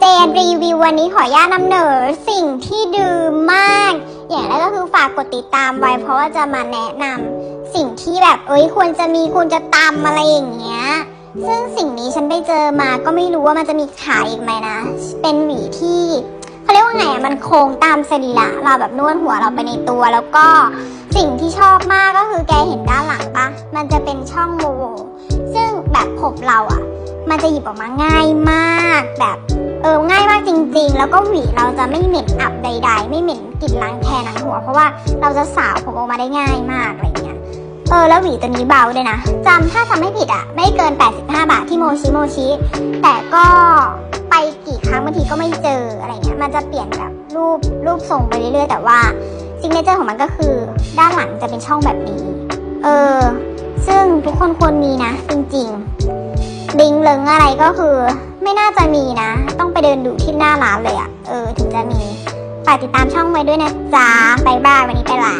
เจนรีวิววันนี้ขออนุญาตนำเหนอสิ่งที่ดื่มมาก อย่างแรกก็คือฝากกดติดตามไว้ เพราะว่าจะมาแนะนำสิ่งที่แบบเอ้ยควรจะมีควรจะตามอะไรอย่างเงี้ย ซึ่งสิ่งนี้ฉันไปเจอมาก็ไม่รู้ว่ามันจะมีขายอีกไหมนะ เป็นหวีที่เขาเรียกว่าไงอะมันโค้งตามสรีระเราแบบนวดหัวเราไปในตัว แล้วก็สิ่งที่ชอบมากก็คือแกเห็นด้านหลังปะมันจะเป็นช่องโมโหซึ่งแบบผมเราอะมันจะหยิบออกมาง่ายมากแบบ ออง่ายมากจริง ๆ แล้วก็หวีเราจะไม่เหม็นอับใด ๆ ไม่เหม็นกลิ่นล้างแคหนังหัว เพราะว่าเราจะสาวผมออกมาได้ง่ายมากอะไรเงี้ยเออแล้วหวีตัวนี้เบาด้วยนะจำถ้าจำไม่ผิดอะไม่เกิน 85 บาทที่โมชิโมชิแต่ก็ไปกี่ครั้งบางทีก็ไม่เจออะไรเงี้ยมันจะเปลี่ยนแบบรูปรูปทรงไปเรื่อยๆ แต่ว่าซิงเกิลเจอของมันก็คือด้านหลังจะเป็นช่องแบบนี้ เออ ซึ่งทุกคนควรมีนะ จริงๆ ลิงเลิงอะไรก็คือ ไม่น่าจะมีนะ ต้องไปเดินดูที่หน้าร้านเลยอะเออ ถึงจะมี ฝากติดตามช่องไว้ด้วยนะจ๊ะบายบายวันนี้ไปละ